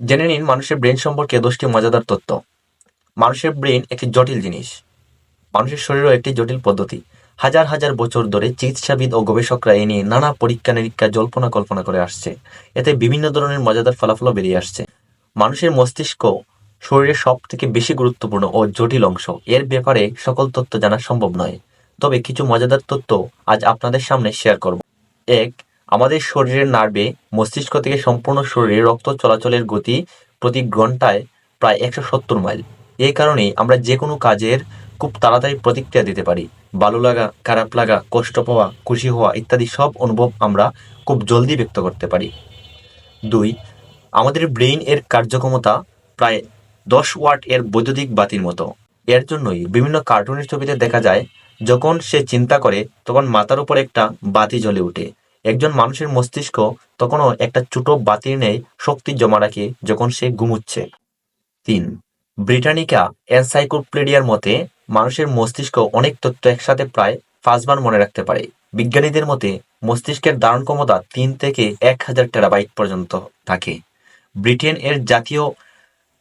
জেনে নিন মানুষের ব্রেন সম্পর্কে দশটি মজাদার তথ্য মানুষের ব্রেন একটি জটিল জিনিস। মানুষের শরীরও একটি জটিল পদ্ধতি। হাজার হাজার বছর ধরে চিকিৎসাবিদ ও গবেষকরা এ নিয়ে নানা পরীক্ষা নিরীক্ষা জল্পনা কল্পনা করে আসছে। এতে বিভিন্ন ধরনের মজাদার ফলাফলও বেরিয়ে আসছে। মানুষের মস্তিষ্ক শরীরের সব থেকে বেশি গুরুত্বপূর্ণ ও জটিল অংশ। এর ব্যাপারে সকল তথ্য জানা সম্ভব নয়। তবে কিছু মজাদার তথ্য আজ আপনাদের সামনে শেয়ার করব। এক আমাদের শরীরের নার্ভে মস্তিষ্ক থেকে সম্পূর্ণ শরীরে রক্ত চলাচলের গতি প্রতি ঘন্টায় প্রায় একশো সত্তর মাইল। এই কারণেই আমরা যে কোনো কাজের খুব তাড়াতাড়ি প্রতিক্রিয়া দিতে পারি। ভালো লাগা, খারাপ লাগা, কষ্ট পাওয়া, খুশি হওয়া ইত্যাদি সব অনুভব আমরা খুব জলদি ব্যক্ত করতে পারি। দুই, আমাদের ব্রেইন এর কার্যক্ষমতা প্রায় দশ ওয়াট এর বৈদ্যুতিক বাতির মতো। এর জন্যই বিভিন্ন কার্টুনের ছবিতে দেখা যায়, যখন সে চিন্তা করে, তখন মাথার উপর একটা বাতি জ্বলে ওঠে একজন মানুষের মস্তিষ্ক তখনও একটা ছোট বাতির নেই শক্তি জমা রাখে যখন সে ঘুমুচ্ছে। তিন, ব্রিটানিকা এনসাইক্লোপিডিয়ার মতে, মানুষের মস্তিষ্ক অনেক তথ্য একসাথে প্রায় পাঁচবার মনে রাখতে পারে। বিজ্ঞানীদের মতে, মস্তিষ্কের ধারণ ক্ষমতা তিন থেকে এক হাজার টেরাবাইট পর্যন্ত থাকে। ব্রিটেন এর জাতীয়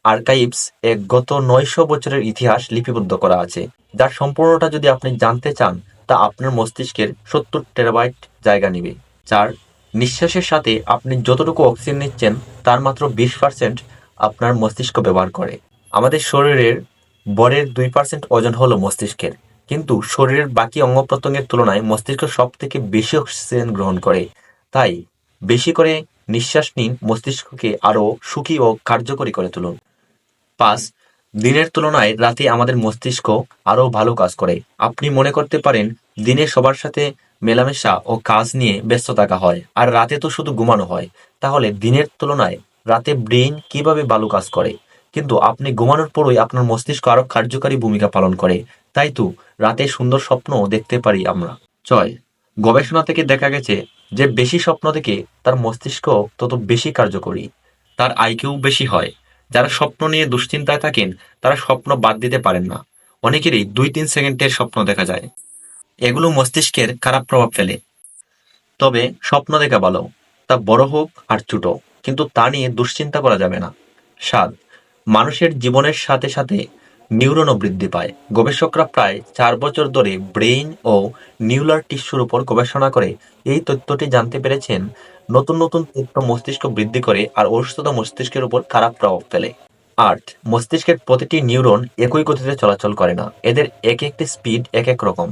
আর্কাইভস এ গত নয়শো বছরের ইতিহাস লিপিবদ্ধ করা আছে। যার সম্পূর্ণটা যদি আপনি জানতে চান, তা আপনার মস্তিষ্কের সত্তর টেরাবাইট জায়গা নেবে। চার, নিঃশ্বাসের সাথে আপনি যতটুকু অক্সিজেন নিচ্ছেন, তার মাত্র বিশ পার্সেন্ট আপনার মস্তিষ্ক ব্যবহার করে। আমাদের শরীরের বরের দুই পার্সেন্ট ওজন হলো মস্তিষ্কের। কিন্তু শরীরের বাকি অঙ্গ প্রত্যঙ্গের তুলনায় মস্তিষ্ক সব থেকে বেশি অক্সিজেন গ্রহণ করে। তাই বেশি করে নিঃশ্বাস নিন, মস্তিষ্ককে আরও সুখী ও কার্যকরী করে তুলুন। পাঁচ, দিনের তুলনায় রাতে আমাদের মস্তিষ্ক আরও ভালো কাজ করে। আপনি মনে করতে পারেন দিনে সবার সাথে মেলামেশা ও কাজ নিয়ে ব্যস্ত থাকা হয়। আর রাতে তো শুধু ঘুমানো হয়। তাহলে দিনের তুলনায় রাতে ব্রেইন কীভাবে ভালো কাজ করে? কিন্তু আপনি ঘুমানোর পরই আপনার মস্তিষ্ক আরও কার্যকারী ভূমিকা পালন করে। তাই তো, রাতে সুন্দর স্বপ্ন দেখতে পারি আমরা। ছয়, গবেষণা থেকে দেখা গেছে যে বেশি স্বপ্ন দেখে তার মস্তিষ্ক তত বেশি কার্যকরী। তার আইকিউ বেশি হয়। যারা স্বপ্ন নিয়ে দুশ্চিন্তায় থাকেন, তারা স্বপ্ন বাদ দিতে পারেন না। অনেকেরই দুই তিন সেকেন্ডের স্বপ্ন দেখা যায়। এগুলো মস্তিষ্কের খারাপ প্রভাব ফেলে। তবে স্বপ্ন দেখা ভালো, তা বড় হোক আর ছোট, কিন্তু তা নিয়ে দুশ্চিন্তা করা যাবে না। সাত, মানুষের জীবনের সাথে সাথে নিউরনও বৃদ্ধি পায়। গবেষকরা প্রায় চার বছর ধরে ব্রেইন ও নিউলার টিস্যুর উপর গবেষণা করে এই তথ্যটি জানতে পেরেছেন। নতুন নতুন তথ্য মস্তিষ্ক বৃদ্ধি করে আর অসুস্থতা মস্তিষ্কের উপর খারাপ প্রভাব ফেলে। আট, মস্তিষ্কের প্রতিটি নিউরন একই গতিতে চলাচল করে না। এদের এক একটি স্পিড এক এক রকম।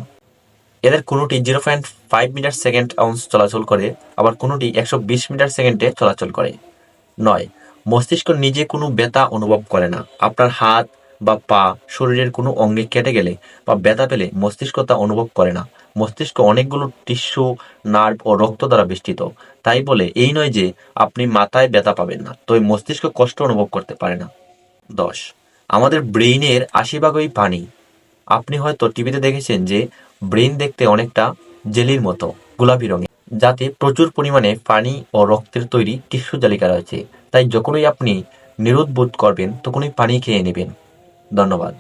এদের কোনোটি zero point five metre second ounce চলাচল করে, আবার কোনোটি একশো বিশ মিটার সেকেন্ডে চলাচল করে। নয়, মস্তিষ্ক নিজে কোনো ব্যথা অনুভব করে না। আপনার হাত বা পা শরীরের কোনো অঙ্গে কেটে গেলে বা ব্যথা পেলে মস্তিষ্ক তা অনুভব করে না। মস্তিষ্ক অনেকগুলো টিস্যু, নার্ভ ও রক্ত দ্বারা বেষ্টিত। তাই বলে, এই নয় যে আপনি মাথায় ব্যথা পাবেন না, তবে মস্তিষ্ক কষ্ট অনুভব করতে পারে না। দশ, আমাদের ব্রেইনের আশি ভাগই পানি। আপনি হয়তো টিভিতে দেখেছেন যে ব্রেন দেখতে অনেকটা জেলির মতো, গোলাপি রঙের, যাতে প্রচুর পরিমাণে পানি ও রক্তের তৈরি টিস্যু জালিকা রয়েছে। তাই যখনই আপনি নিরোধ বোধ করবেন, তখনই পানি খেয়ে নেবেন। ধন্যবাদ।